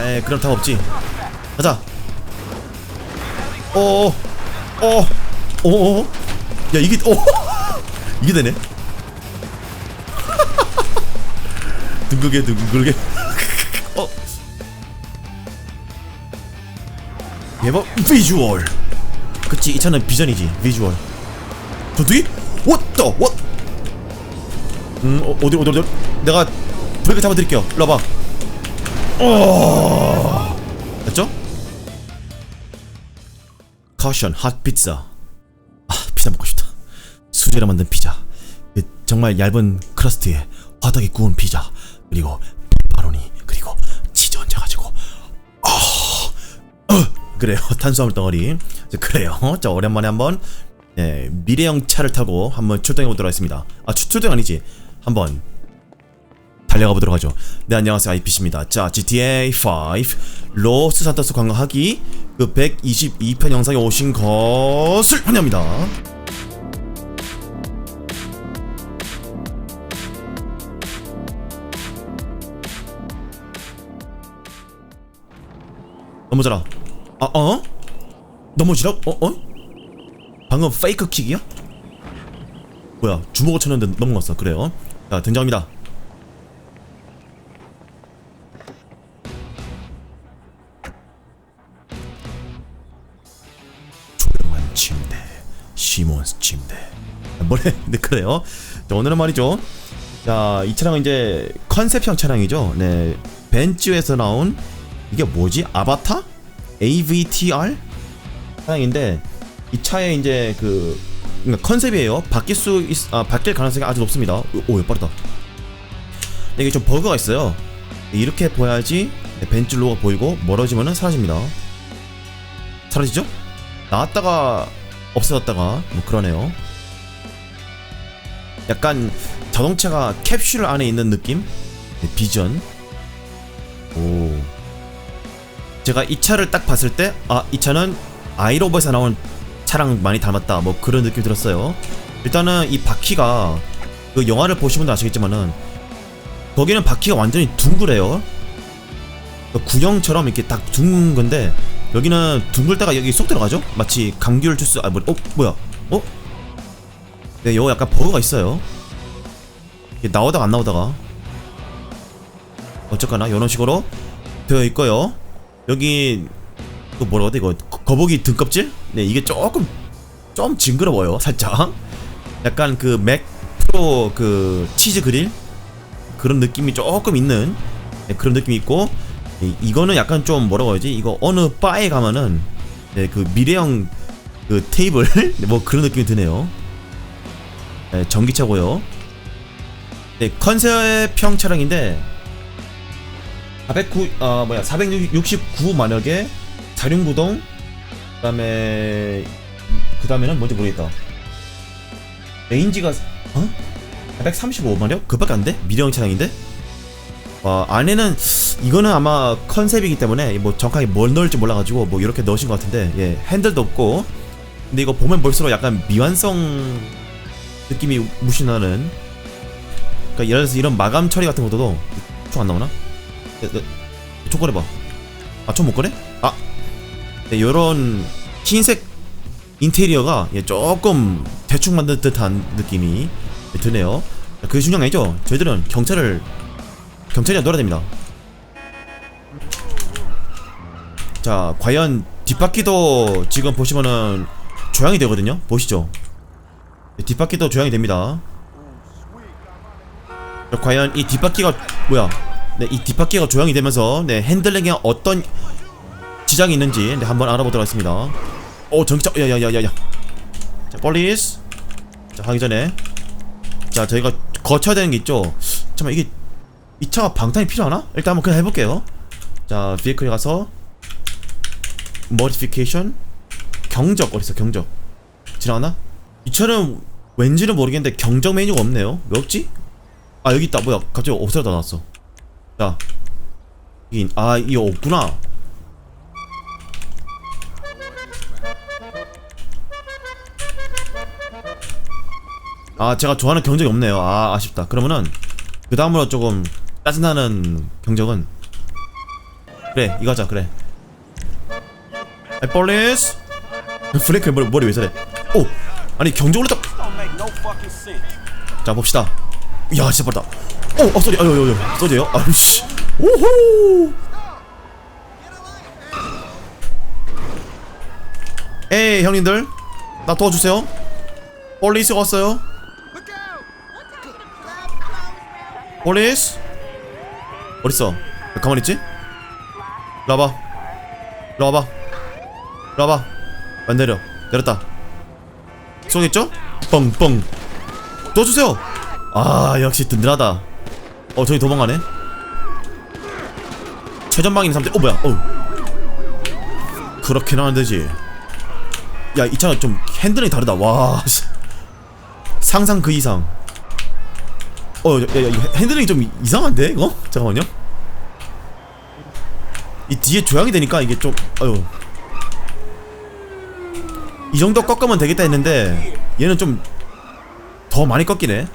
아이 그럼 답 없지. 가자. 어어 어. 어어 야 이게 어. 이게 되네. 둥글게 둥글게. 어. 예버 비주얼. 그치 이 차는 비전이지 비주얼? What the what? 음 어, 어디 어디 어디? 내가 브레이크 잡아드릴게요. 일로 와봐 어. 됐죠? 카션 핫 피자. 아 피자 먹고 싶다. 수제로 만든 피자. 그 정말 얇은 크러스트에 화덕이 구운 피자. 그리고 페퍼로니 그리고 치즈 얹어가지고. 어, 그래요. 탄수화물 덩어리. 자, 그래요. 자 오랜만에 한번 네, 미래형 차를 타고 한번 출동해 보도록 하겠습니다. 아 출- 출동 아니지? 한번 달려가 보도록 하죠 네 안녕하세요 IPC입니다 자 GTA 5 로스 산토스 관광하기 그 122편 영상에 오신 것을 환영합니다 넘어져라 아 어? 넘어지라? 어? 어? 방금 페이크 킥이야? 뭐야 주먹을 쳤는데 넘어갔어 그래요 자 등장합니다 뭐래 네 그래요. 자 오늘은 말이죠. 자 이 차량은 이제 컨셉형 차량이죠. 네 벤츠에서 나온 이게 뭐지? 아바타? AVTR 차량인데 이 차에 이제 그 그러니까 컨셉이에요. 바뀔 수 있, 아 바뀔 가능성이 아주 높습니다. 오, 오 빠르다. 이게 좀 버그가 있어요. 이렇게 보야지 벤츠 로고가 보이고 멀어지면은 사라집니다. 사라지죠? 나왔다가 없어졌다가 뭐 그러네요. 약간 자동차가 캡슐 안에 있는 느낌? 네, 비전. 오. 제가 이 차를 딱 봤을 때, 아, 이 차는 아이로버에서 나온 차랑 많이 닮았다. 뭐 그런 느낌 들었어요. 일단은 이 바퀴가 그 영화를 보신 분도 아시겠지만은 거기는 바퀴가 완전히 둥그래요. 그 구형처럼 이렇게 딱 둥근 건데 여기는 둥글다가 여기 쏙 들어가죠? 마치 감귤 주스 아 뭐, 어 뭐야? 어? 네, 이거 약간 버그가 있어요. 나오다가 안 나오다가 어쨌거나 이런 식으로 되어 있고요. 여기 그 뭐라고 해야 돼 이거 거- 거북이 등껍질? 네 이게 조금 좀 징그러워요 살짝. 약간 그 맥 프로 그 치즈 그릴 그런 느낌이 조금 있는 네, 그런 느낌이 있고 이, 이거는 약간 좀 뭐라고 해야지 이거 어느 바에 가면은 네, 그 미래형 그 테이블 뭐 그런 느낌이 드네요 네, 전기차고요 네, 컨셉형 차량인데 409, 아 뭐야 469 마력의 자륜구동 그 다음에 그 다음에는 뭔지 모르겠다 레인지가 어? 435 마력? 그밖에 안 돼? 미래형 차량인데? 어, 안에는 이거는 아마 컨셉이기 때문에 뭐 정확하게 뭘 넣을지 몰라가지고 뭐 이렇게 넣으신 것 같은데 예 핸들도 없고 근데 이거 보면 볼수록 약간 미완성 느낌이 무신나는 그러니까 예를 들어서 이런 마감 처리 같은 것도 총 안 나오나? 총 꺼내봐 아 총 못 꺼내? 아 네, 요런 흰색 인테리어가 예, 조금 대충 만든 듯한 느낌이 드네요 그게 중요한 게 아니죠 저희들은 경찰을 경찰이랑 놀아야 됩니다. 자, 과연 뒷바퀴도 지금 보시면은 조향이 되거든요. 보시죠. 네, 뒷바퀴도 조향이 됩니다. 자, 과연 이 뒷바퀴가 뭐야? 네, 이 뒷바퀴가 조향이 되면서 네, 핸들링에 어떤 지장이 있는지 네, 한번 알아보도록 하겠습니다. 오, 전기차, 야야야야야. 자, 폴리스. 자, 하기 전에 자, 저희가 거쳐야 되는 게 있죠. 잠깐 이게 이 차가 방탄이 필요하나? 일단 한번 그냥 해볼게요. 자, 비클에 가서 머디피케이션 경적 어딨어 경적 지나가나? 이 차는 왠지는 모르겠는데 경적 메뉴가 없네요. 왜 없지? 아 여기 있다. 뭐야? 갑자기 없어졌다 나왔어. 자, 여긴 아 이거 없구나. 아 제가 좋아하는 경적이 없네요. 아 아쉽다. 그러면은 그 다음으로 조금 짜증나는 경적은 그래 이거 하자 그래 아이 폴리스 플랭크 머리, 머리 왜 저래 오 아니 경제 올렸다 자 봅시다. 야 진짜 빠르다. 오 어, 쏘리. 아유 아유 아유 쏘리요? 아유씨. 오호! 에이 형님들. 나 도와주세요. 폴리스 왔어요. 폴리스? 어딨어? 왜 가만히 있지? 일로 와봐. 일로 와봐. 일로 와봐. 안 내려. 내렸다. 쏘겠죠? 뻥뻥. 도와주세요. 아 역시 든든하다. 어 저기 도망가네. 최전방인 3대 어 뭐야? 어 그렇게는 안 되지. 야 이 차가 좀 핸들이 다르다. 와 씨. 상상 그 이상. 어, 야, 야, 핸들링이 좀 이상한데, 이거? 잠깐만요. 이 뒤에 조향이 되니까 이게 좀, 아유. 이 정도 꺾으면 되겠다 했는데, 얘는 좀, 더 많이 꺾이네.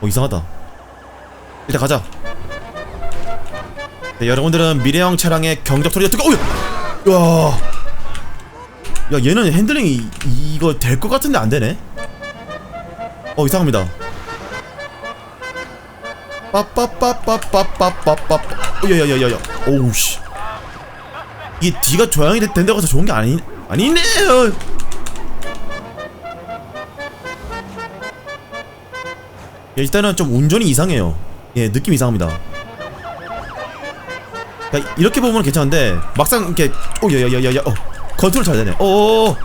어, 이상하다. 일단 가자. 네, 여러분들은 미래형 차량의 경적 소리가 뜨거, 어우! 야! 야, 얘는 핸들링이, 이- 이거 될 것 같은데 안 되네? 어, 이상합니다. 빠빠빠빠빠빠빠빠 야야야야야 오우씨 이게 뒤가 된- 된다고 해서 좋은 게 아니 아니네요 예, 일단은 좀 운전이 이상해요 예 느낌 이상합니다 그러니까 이렇게 보면 괜찮은데 막상 이렇게 오야야야야야 어 컨트롤 잘 되네 오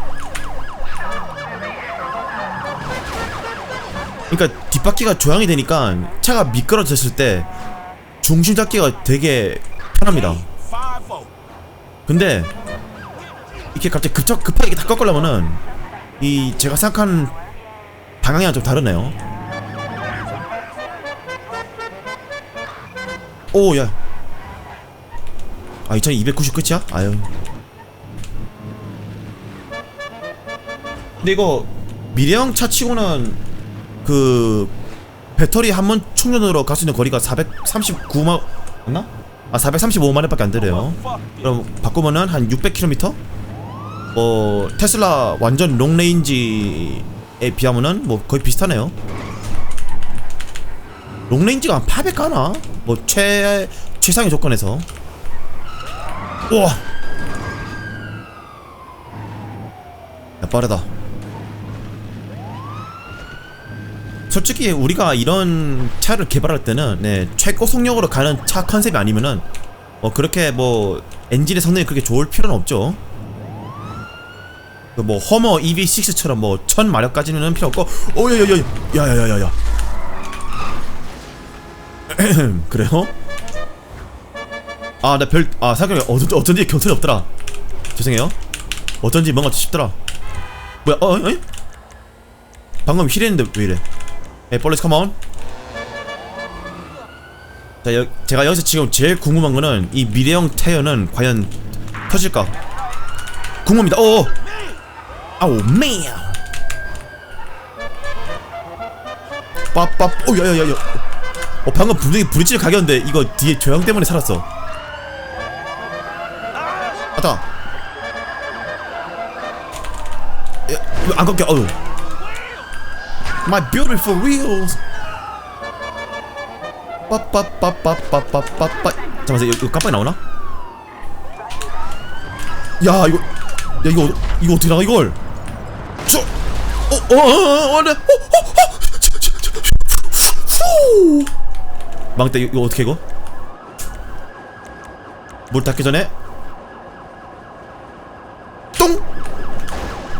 그러니까 뒷바퀴가 조향이 되니까 차가 미끄러졌을 때 중심 잡기가 되게 편합니다. 근데 이렇게 갑자기 급작 급하게 다 꺾으려면은 이 제가 생각한 방향이랑 좀 다르네요. 오 야. 아, 이 차는 290 끝이야? 아유. 근데 이거 미래형 차 치고는 그 배터리 한 번 충전으로 갈 수 있는 거리가 439만 맞나? 아 435마일밖에 안 되래요. Fuck. 그럼 바꾸면은 한 600km? 뭐 테슬라 완전 롱레인지에 비하면은 뭐 거의 비슷하네요. 롱레인지가 한 800 가나? 뭐 최 최상의 조건에서. 우와. 야 빠르다. 솔직히 우리가 이런 차를 개발할 때는 네, 최고 속력으로 가는 차 컨셉이 아니면은 뭐 그렇게 뭐 엔진의 성능이 그렇게 좋을 필요는 없죠. 그뭐 허머 EV6처럼 뭐 1000마력까지는 필요 없고 오야야야 야야야야야 그래요? 아 나 별아 생각해 어쩐지 어쩐지 경찰이 없더라. 죄송해요. 어쩐지 뭔가 싶더라. 뭐야 어? 어? 방금 힐했는데 왜 이래? 에이 볼리스 컴온 자 여, 제가 여기서 지금 제일 궁금한 거는 이 미래형 타이어는 과연 터질까? 궁금합니다. 오 아우 맨 빠빠. 오 야야야야 어 방금 분명히 브릿지를 가겼는데 이거 뒤에 조형 때문에 살았어 왔다 야왜안 꺾여 어우 My beautiful wheels 빠빠빠빠빠빠빠빠 잠깐만 이거, 깜빡이 나오나? 야 이거 야 이거 어- 이거 어떻게 나가 이걸 저 어 어 어어 네. 망했다 이거, 이거 어떻게 이거? 물 닿기 전에. 똥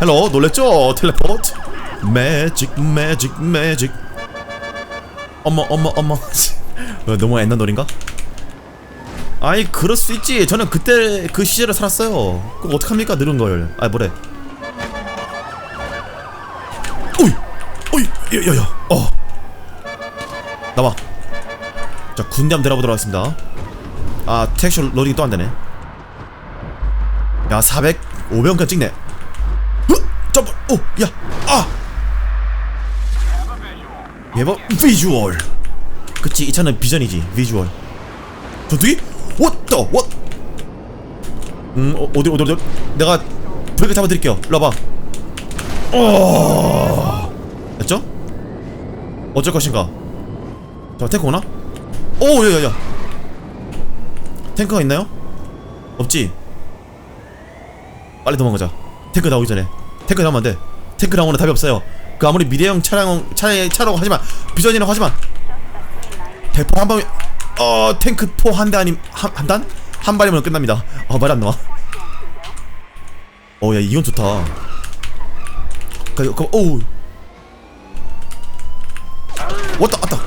헬로 놀랬죠? 텔레포트? 매직 매직 매직. 어머 어머 어머. 어, 너무 옛날 놀인가? 아이 그럴 수 있지. 저는 그때 그 시절을 살았어요. 그럼 어떡합니까? 늘은 걸아 뭐래? 오이! 오이! 야야야 어. 나와 자 군대 한번 들어보도록 하겠습니다 아 텍스처 로딩이 또 안되네 야 400, 500원까지 찍네 흑! 점프 오 야 아 예버 비주얼 그치 이 차는 비전이지 비주얼 What the what? 음 어, 어디 어디 어디 내가 브레이크 잡아드릴게요. 일로 와봐. 어. 됐죠? 어쩔 것인가? 자 탱크 오나? 오 야 야 야. 탱크가 있나요? 없지. 빨리 도망가자. 탱크 나오기 전에. 탱크 나오면 안 돼. 탱크 나오면 답이 없어요. 그 아무리 미래형 차량 차에 차라고 하지만 비전이라고 하지만 대포 한 방에 어 탱크 포 한 대 아님 한, 한 단? 한 발이면 끝납니다. 어말안 나와. 어 야 이건 좋다. 그, 그, 오. 왔다 왔다.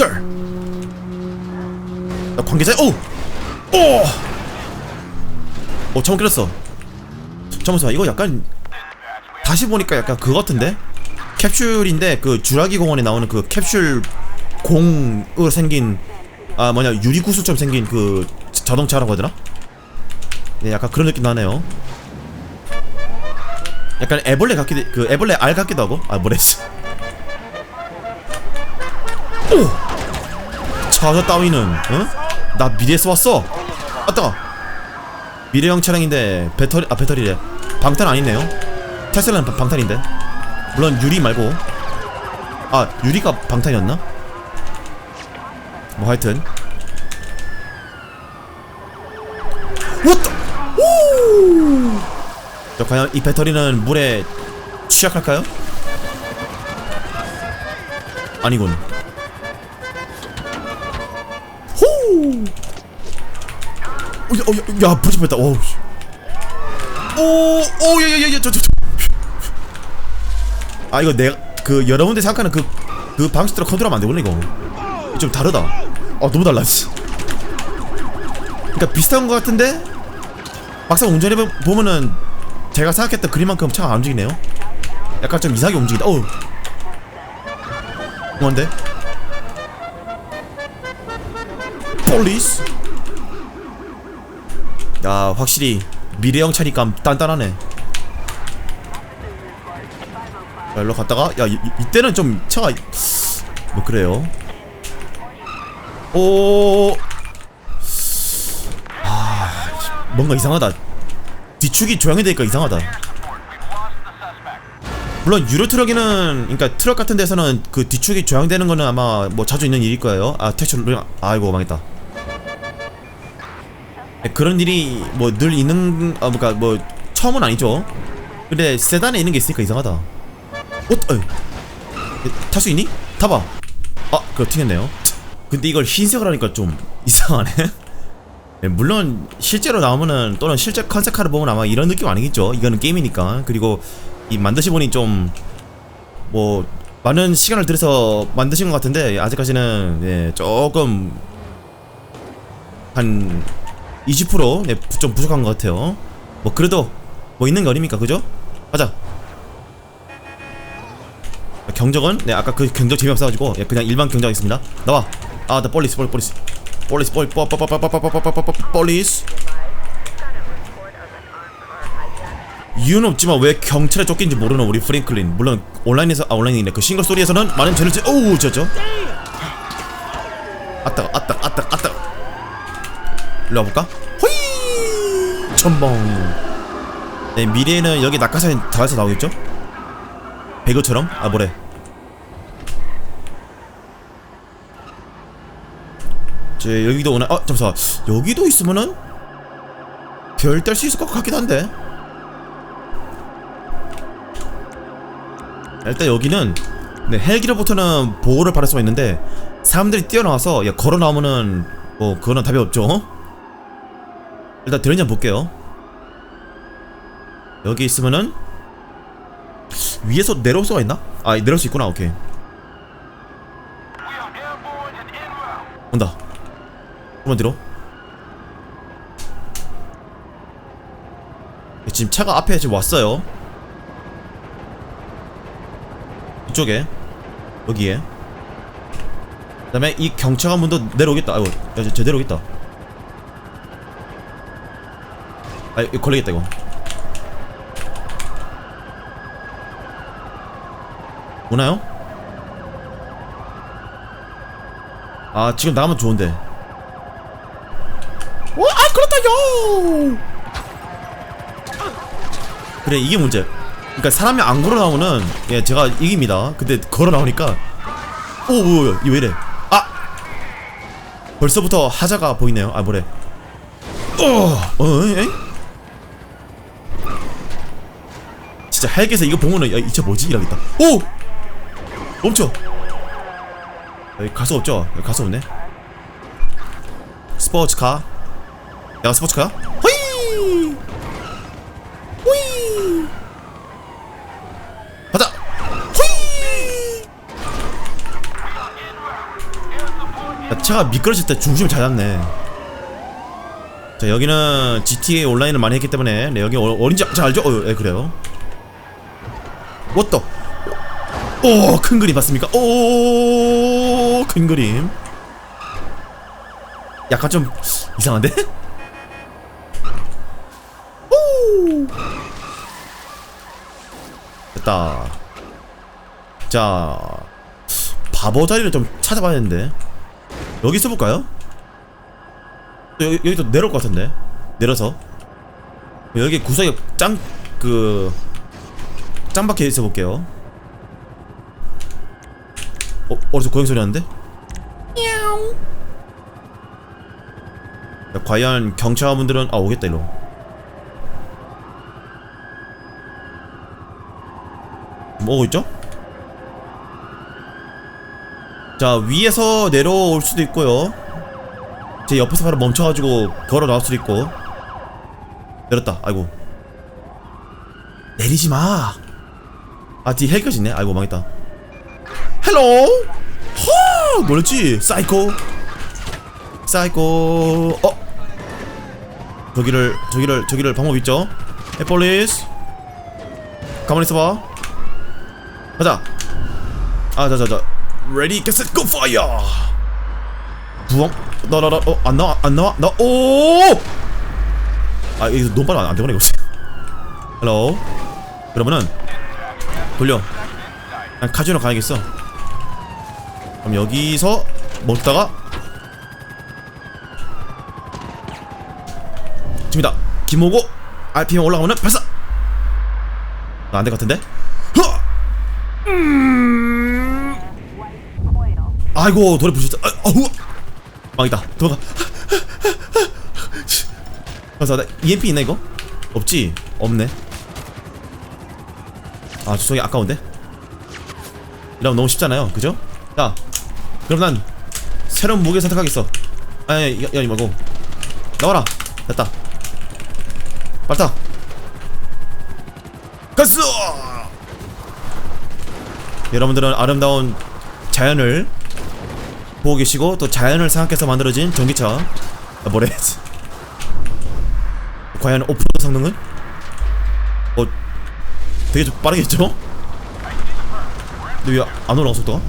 Sir. 나 관계자. 오. 오. 어 처음 끌었어. 잠깐만 이거 약간 다시 보니까 약간 그거 같은데 캡슐인데 그 주라기 공원에 나오는 그 캡슐 공으로 생긴 아 뭐냐 유리 구슬처럼 생긴 그 자동차라고 하더라? 네 약간 그런 느낌 나네요. 약간 애벌레 같기도 그 애벌레 알 같기도 하고 아 뭐랬어? 오 차저 따위는 어? 나 미래에서 왔어. 아따 미래형 차량인데 배터리 아 배터리래 방탄 아니네요. 테슬라는 방- 방탄인데 물론 유리 말고 아 유리가 방탄이었나? 뭐 하여튼 왔다 오! 자 과연 이 배터리는 물에 취약할까요? 아니군 호! 어, 야, 부딪힐 뻔했다. 오, 오, 야, 야, 야, 야, 저, 저, 저. 아, 이거 내가 그 여러분들 생각하는 그 그 방식대로 컨트롤하면 안 되구나 이거. 좀 다르다. 아, 너무 달라. 씨. 그러니까 비슷한 것 같은데 막상 운전해 보- 보면은 제가 생각했던 그림만큼 차가 안 움직이네요. 약간 좀 이상하게 움직이다. 어우. 뭔데? 폴리스? 야 확실히 미래형 차니까 단단하네. 자 일로 갔다가 야 이, 이- 이때는 좀 차가 뭐 그래요? 오 아, 뭔가 이상하다. 뒤축이 조향이 되니까 이상하다. 물론 유료 트럭에는 그러니까 트럭 같은 데서는 그 뒤축이 조향되는 거는 아마 뭐 자주 있는 일일 거예요. 아 택시로 아이고 망했다. 네, 그런 일이 뭐 늘 있는 아 그러니까 뭐 처음은 아니죠. 근데 세단에 있는 게 있으니까 이상하다. 어, 탈 수 있니? 타봐. 아, 그거 튀겼네요. 근데 이걸 흰색을 하니까 좀 이상하네. 네, 물론 실제로 나오면은 또는 실제 컨셉카를 보면 아마 이런 느낌 아니겠죠. 이거는 게임이니까. 그리고 이 만드시 보니 좀뭐 많은 시간을 들여서 만드신 것 같은데 아직까지는 예, 조금 한 20% 네, 부- 좀 부족한 것 같아요. 뭐 그래도 뭐 있는 게 어딥니까, 그죠? 가자. 경적은 네 아까 그 경적 재미없어가지고 예, 그냥 일반 경적하겠습니다. 나와. 아나 폴리스 폴리스 폴리스 폴리스 폴 폴리스 이유는 없지만 왜 경찰에 쫓긴지 모르는 우리 프랭클린 물론 온라인에서 아 온라인이네 그 싱글 소리에서는 많은 죄를 지 오우 아따 아따 아따 일로 와볼까? 호이! 첨벙 네, 미래에는 여기 낙하산이 닿아서 나오겠죠? 배그처럼? 아 뭐래 제 여기도 오나 아 잠시만 여기도 있으면은 별뗄수 있을 것 같긴 한데 일단 여기는 네, 헬기로부터는 보호를 받을 수가 있는데 사람들이 뛰어나와서 야, 걸어 나오면은 뭐 그거는 답이 없죠. 일단 들었냐 볼게요. 여기 있으면은 위에서 내려올 수가 있나? 아 내려올 수 있구나. 오케이. 온다. 한번 뒤로. 지금 차가 앞에 지금 왔어요. 이쪽에 여기에 그 다음에 이 경찰관 문도 내려오겠다. 아이고, 저 내려오겠다. 아, 이거 걸리겠다 이거. 오나요? 아 지금 나가면 좋은데. 오, 아 그렇다요 그래 이게 문제. 그러니까 사람이 안 걸어 나오는 예 제가 이깁니다. 근데 걸어 나오니까. 오 뭐야 이거 왜 이래? 아! 벌써부터 하자가 보이네요. 아 뭐래? 어, 어, 에? 진짜 헬게서 이거 보면은 야, 이 차 뭐지? 이러겠다. 오! 멈춰! 여기 가수 없죠? 여기 가수 없네. 스포츠카. 내가 스포츠카? 호이! 호이! 가자! 호이! 야, 차가 미끄러질 때 중심을 잘 잡네. 자 여기는 GTA 온라인을 많이 했기 때문에 네, 여기 어, 어딘지 잘 알죠? 어, 예, 그래요. 워터. 오, 큰 그림 봤습니까? 오, 큰 그림. 약간 좀 이상한데? 오. 됐다. 자, 바보 자리를 좀 찾아봐야 되는데. 여기 써볼까요? 여기, 여기 또 내려올 것 같은데 내려서 여기 구석에 짱그 짱박혀 있어 볼게요 어 어디서 고양 소리 나는데? 야, 과연 경찰분들은 아 오겠다 일로 뭐 오고 있죠? 자 위에서 내려올 수도 있고요 제 옆에서 바로 멈춰가지고 걸어 나올 수도 있고 내렸다 아이고 내리지 마. 아, 뒤에 헬까지 있네. 아이고, 망했다. 헬로! 허! 놀랬지? 사이코. 사이코. 어? 저기를, 저기를, 저기를 방법 있죠? 해, 폴리스. 가만히 있어봐. 가자. 아, 자, 자, 자. Ready, get set, go fire! 부엉? 나, 나, 나, 어, 안 나와, 안 나와, 나, 오! 아, 이거 너무 빨리 안, 안 되구나, 이거. 헬로. 그러면은 돌려 난 카지노 가야겠어 그럼 여기서 먹다가 지금이다 김호고 RPM 올라가면은 발사 나 안될 것 같은데 흐! 음... 아이고 부르셨다 아, 어후 망이다 가서 나 EMP 있나 이거? 없지? 없네 아 주성이 아까운데? 이러면 너무 쉽잖아요. 그죠? 자 그럼 난 새로운 무게 선택하겠어. 아니 야, 야 말고. 나와라. 됐다. 빨타 가스 여러분들은 아름다운 자연을 보고 계시고 또 자연을 생각해서 만들어진 전기차. 아, 뭐래? 과연 오프로드 성능은? 어 되게 좀 빠르겠죠? 근데 왜 안 올라가 속도가?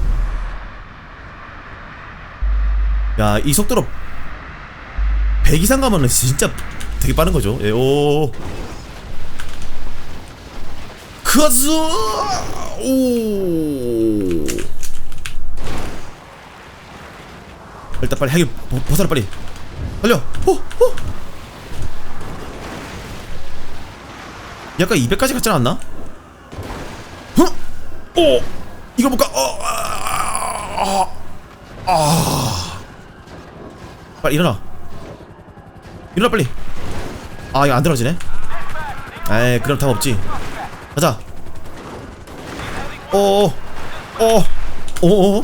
야 이 속도로 100 이상 가면은 진짜 되게 빠른 거죠 예, 오 크아즈 오 일단 빨리 핵이 보살을 빨리 달려 호! 호! 약간 200까지 갔지 않았나? 오! 이거 볼까? 어, 아, 아, 아. 빨리 일어나. 일어나 빨리. 아, 이거 안 들어지네. 에이, 그럼 답 없지. 가자. 어, 어, 어, 어,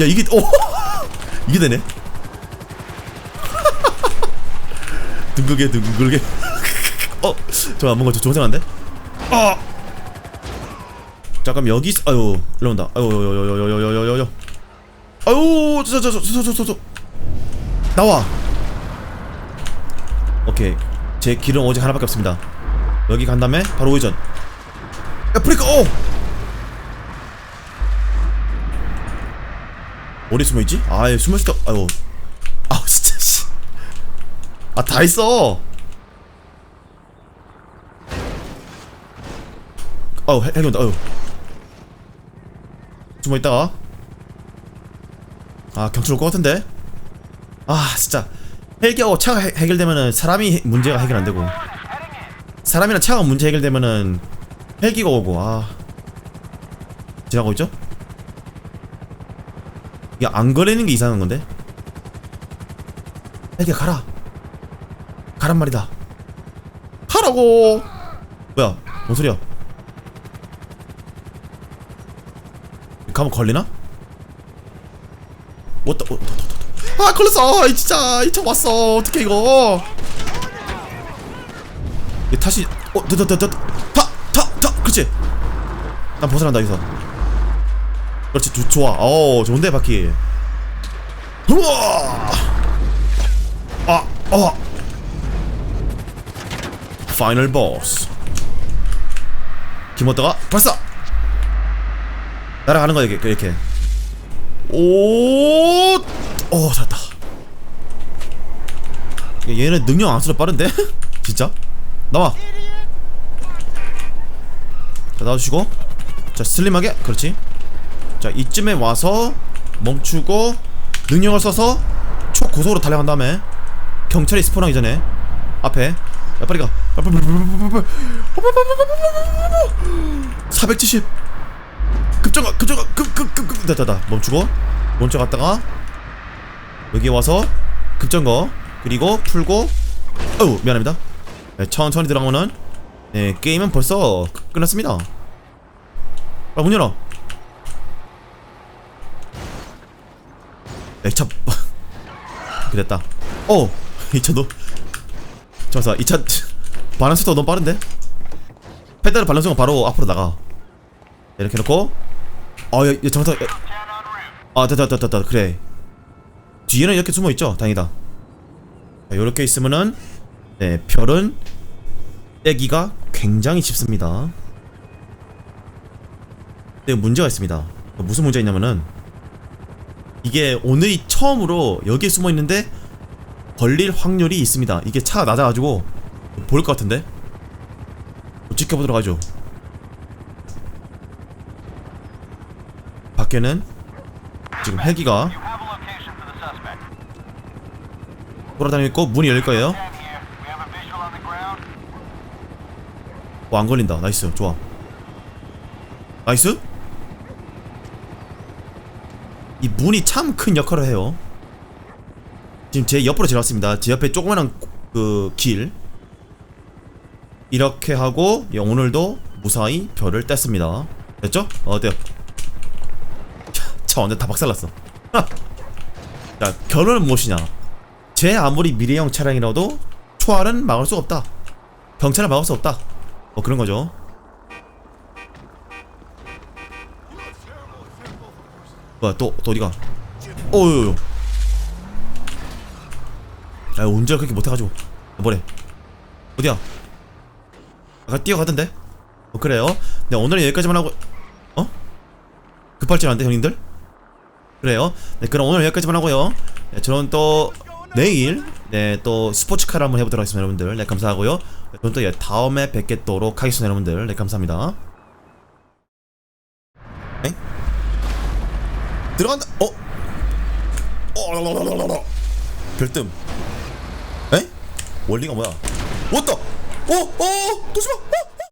야 이게, 어, 이게 되네. 둥글게 둥글게. 어, 저 안 뭔가 저 생각인데? 아. 잠깐 여기 있... 아유 일로 온다. 아유 요요요요요요요요. 아유 저저저저저저저. 나와. 오케이. 제 길은 오직 하나밖에 없습니다. 여기 간 다음에 바로 야 브레이크 오! 어디 숨어있지? 아예 숨어있을까 아유. 아우 진짜 씨 아 다 있어. 아우 헬- 헬기 온다. 아유 숨어 있다가. 아 경찰 올것 같은데? 아 진짜. 헬기하고 차가 해, 해결되면은 사람이 해- 문제가 해결 안 되고. 사람이랑 차가 문제 해결되면은 헬기가 오고 아. 지나고 있죠? 이게 안 거리는 게 이상한 건데? 헬기야 가라. 가란 말이다. 가라고! 뭐야 뭔 소리야 가면 걸리나? 왔다 왔다 왔다 왔다. 아 걸렸어. 이 진짜 이차 왔어. 어떻게 이거. 이 다시 어 됐다 됐다 타타타 그렇지. 난 벗어난다 여기서. 그렇지 조, 좋아. 어 좋은데 바퀴. 우와! 아어. 파이널 보스 김어다가 발사 날아가는 거야 이렇게 이렇게 오, 어, 잘했다. 야, 얘는 능력 안 쓰려 빠른데? 진짜? 나와. 자, 나와주시고. 자, 슬림하게. 그렇지. 자, 이쯤에 와서 멈추고 능력을 써서 초고속으로 달려간 다음에 경찰이 스폰하기 전에 앞에 야, 빨리 가. 빨리, 빨리, 빨리, 빨리, 빨리, 빨리. 470. 급정가 급정가 급급급급. 됐다 멈추고. 멈춰 갔다가 여기 와서 급정거 그리고 풀고. 어우 미안합니다. 네, 천천히 들어가면은 네 게임은 벌써 끝- 끝났습니다. 아 문 열어. 네차. 됐다. 어 2차도 잠깐만 2차 반응 속도가 너무 빠른데? 페달을 밟는 순간 바로 앞으로 나가. 이렇게 놓고 어, 야, 야. 아, 됐다, 됐다, 됐다, 그래. 뒤에는 이렇게 숨어 있죠, 다행이다. 자, 이렇게 있으면은 네, 별은 떼기가 굉장히 쉽습니다. 근데 문제가 있습니다. 무슨 문제가 있냐면은 이게 오늘이 처음으로 여기에 숨어 있는데 걸릴 확률이 있습니다. 이게 차가 낮아가지고 보일 것 같은데 지켜보도록 하죠. 밖에는 지금 헬기가 돌아다니고 있고 문이 열릴 거예요. 어, 안 걸린다. 나이스. 좋아. 나이스. 이 문이 참 큰 역할을 해요. 지금 제 옆으로 지나왔습니다. 제 옆에 조그만한 그 길. 이렇게 하고 예, 오늘도 무사히 별을 뗐습니다. 됐죠? 어, 어때요? 차 완전 다 박살났어. 자, 결론은 무엇이냐? 제 아무리 미래형 차량이라도 초알은 막을 수 없다. 경찰을 막을 수 없다. 뭐 그런 거죠. 뭐야 또, 또 어디가? 어유. 야 운전 그렇게 못해가지고 뭐래? 어디야? 아까 뛰어가던데? 어 그래요? 네 오늘은 여기까지만 하고 어? 급발진 안돼 형님들? 그래요. 네, 그럼 오늘 여기까지만 하고요. 네, 저는 또 내일 네, 또 스포츠카를 한번 해보도록 하겠습니다, 여러분들. 네, 감사하고요. 네, 저는 또 예, 다음에 뵙겠도록 하겠습니다, 여러분들. 네, 감사합니다. 에? 들어간다. 어? 어. 별뜸. 에? 원리가 뭐야? 왔다. 어, 어, 도시마. 어?